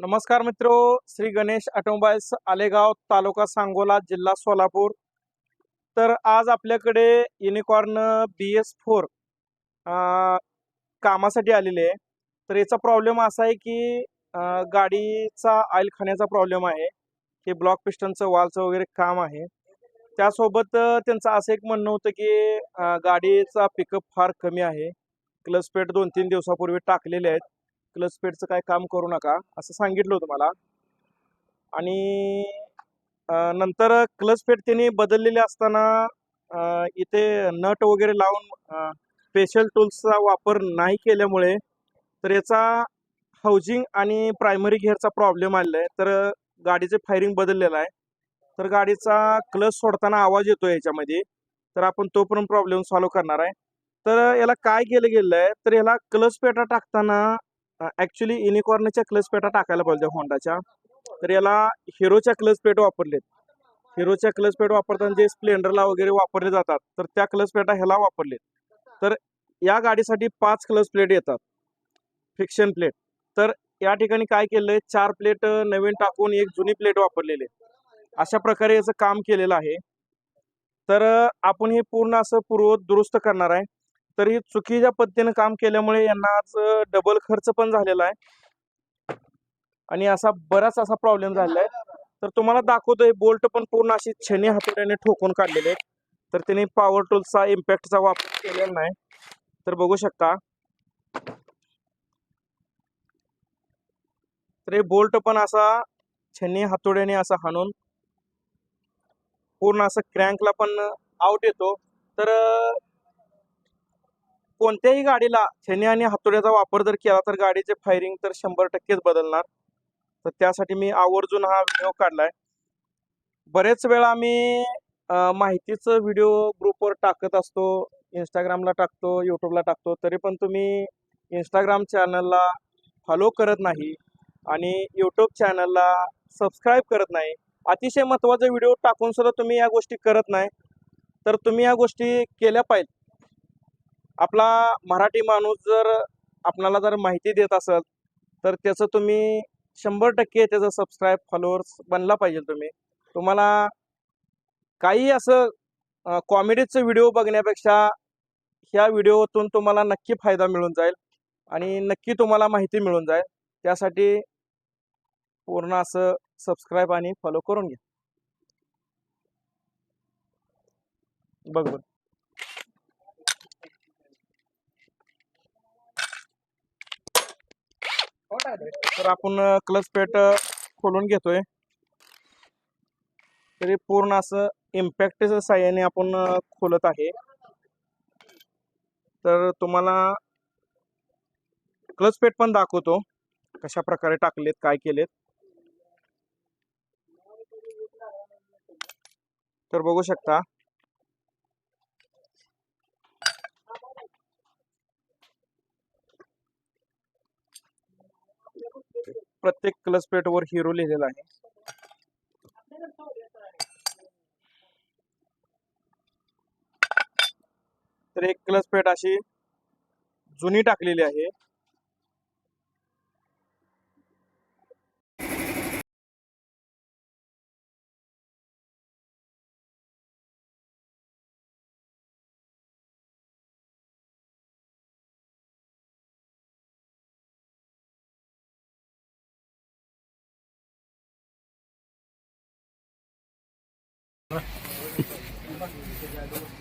नमस्कार मित्रो श्री गणेश ऑटोमोबाईल्स आलेगाव तालुका सांगोला जिल्हा सोलापूर. तर आज आपल्याकडे युनिकॉर्न बी एस फोर कामासाठी आलेले आहे. तर याचा प्रॉब्लेम असा आहे की गाडीचा ऑइल खाण्याचा प्रॉब्लेम आहे. की ब्लॉक पिस्टनचं वालचं वगैरे काम आहे. त्यासोबत त्यांचं असं एक म्हणणं होतं की गाडीचा पिकअप फार कमी आहे. क्लच पेट दोन तीन दिवसापूर्वी टाकलेले आहेत. क्लच पेडचं काय काम करू नका असं सांगितलं होतं मला. आणि नंतर क्लच पेड त्यांनी बदललेले असताना इथे नट वगैरे लावून स्पेशल टूल्सचा वापर नाही केल्यामुळे तर याचा हाऊजिंग आणि प्रायमरी गिअरचा प्रॉब्लेम आलेला आहे. तर गाडीचे फायरिंग बदललेलं आहे. तर गाडीचा क्लच सोडताना आवाज येतो याच्यामध्ये. तर आपण तो पण प्रॉब्लेम सॉल्व्ह करणार आहे. तर याला काय केलं गेलं आहे तर याला क्लच पेटा टाकताना ॲक्च्युली युनिकॉर्नच्या क्लच पेटा टाकायला पाहिजे होंडाच्या तर याला हिरोच्या क्लच पेट वापरलेत. हिरोच्या क्लच पेट वापरताना जे स्प्लेंडरला वगैरे वापरले जातात तर त्या क्लच पेटा ह्याला वापरलेत. तर या गाडीसाठी पाच क्लच प्लेट येतात. फिक्शन प्लेट तर या ठिकाणी काय केलं आहे चार प्लेट नवीन टाकून एक जुनी प्लेट वापरलेली अशा प्रकारे याचं काम केलेलं आहे. तर आपण हे पूर्ण असं पूर्व दुरुस्त करणार आहे. तर ही चुकीच्या पद्धतीनं काम केल्यामुळे यांना आज डबल खर्च पण झालेला आहे. आणि असा बराच असा प्रॉब्लेम झालेला आहे. तर तुम्हाला दाखवतोय बोल्ट पण पूर्ण अशी छेनी हातोड्याने ठोकून काढलेले आहेत. तर त्यांनी पॉवर टूलचा इम्पॅक्टचा वापर केलेला नाही. तर बघू शकता. तर हे बोल्ट पण असा छेनी हातोड्याने असा हाणून पूर्ण असं क्रँकला पण आउट येतो. तर कोणत्याही गाडीला छेने आणि हातोड्याचा वापर जर केला तर गाडीचे फायरिंग तर शंभर टक्केच बदलणार. तर त्यासाठी मी आवर्जून हा व्हिडिओ काढलाय. बरेच वेळा मी माहितीचं व्हिडिओ ग्रुपवर टाकत असतो इंस्टाग्रामला टाकतो यूट्यूबला टाकतो तरी पण तुम्ही इंस्टाग्राम चॅनलला फॉलो करत नाही आणि यूट्यूब चॅनलला सबस्क्राईब करत नाही. अतिशय महत्त्वाचा व्हिडिओ टाकून सुद्धा तुम्ही या गोष्टी करत नाही. तर तुम्ही या गोष्टी केल्या पाहिजे. आपला मराठी माणूस जर आपणाला जर माहिती देत असेल तर त्याचं तुम्ही शंभर टक्के त्याचं सबस्क्राईब फॉलोअर्स बनला पाहिजे तुम्ही. तुम्हाला काही असं कॉमेडीचं व्हिडिओ बघण्यापेक्षा ह्या व्हिडिओतून तुम्हाला नक्की फायदा मिळून जाईल आणि नक्की तुम्हाला माहिती मिळून जाईल. त्यासाठी पूर्ण असं सबस्क्राईब आणि फॉलो करून घ्या. बघ बघ तर आपण क्लच पेट खोलून घेतोय. तरी पूर्ण असं इम्पॅक्टच्या साह्याने आपण खोलत आहे. तर तुम्हाला क्लच पेट पण दाखवतो कशा प्रकारे टाकलेत काय केलेत. तर बघू शकता. प्रत्येक क्लस प्लेट वर हिरो लिहिलेला आहे. तर एक क्लस प्लेट अशी जुनी टाकलेली आहे. 来